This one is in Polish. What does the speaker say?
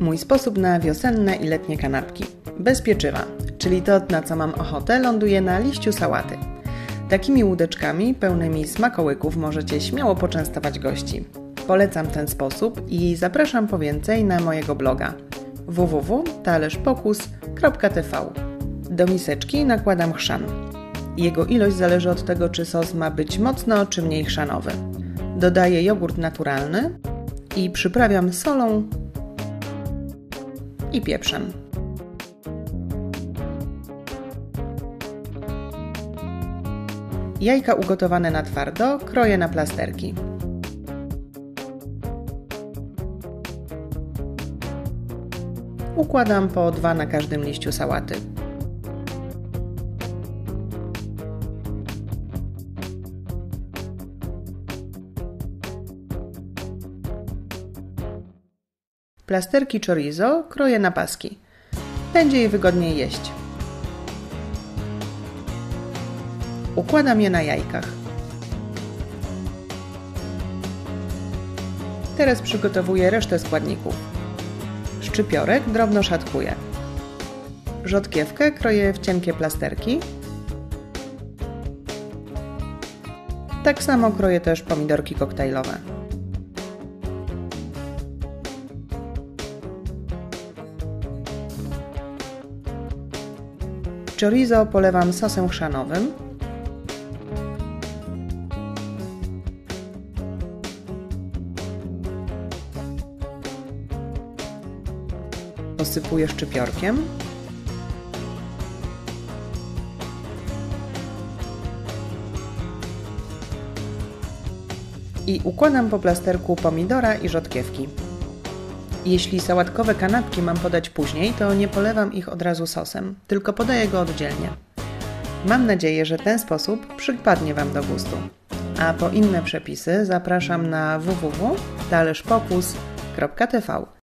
Mój sposób na wiosenne i letnie kanapki. Bez pieczywa, czyli to, na co mam ochotę, ląduje na liściu sałaty. Takimi łódeczkami pełnymi smakołyków możecie śmiało poczęstować gości. Polecam ten sposób i zapraszam po więcej na mojego bloga www.talerzpokus.tv Do miseczki nakładam chrzan. Jego ilość zależy od tego, czy sos ma być mocno czy mniej chrzanowy. Dodaję jogurt naturalny i przyprawiam solą i pieprzem. Jajka ugotowane na twardo kroję na plasterki. Układam po dwa na każdym liściu sałaty. Plasterki chorizo kroję na paski. Będzie je wygodniej jeść. Układam je na jajkach. Teraz przygotowuję resztę składników. Szczypiorek drobno szatkuję. Rzodkiewkę kroję w cienkie plasterki. Tak samo kroję też pomidorki koktajlowe. Chorizo polewam sosem chrzanowym. Posypuję szczypiorkiem. I układam po plasterku pomidora i rzodkiewki. Jeśli sałatkowe kanapki mam podać później, to nie polewam ich od razu sosem, tylko podaję go oddzielnie. Mam nadzieję, że ten sposób przypadnie Wam do gustu. A po inne przepisy zapraszam na www.talerzpokus.tv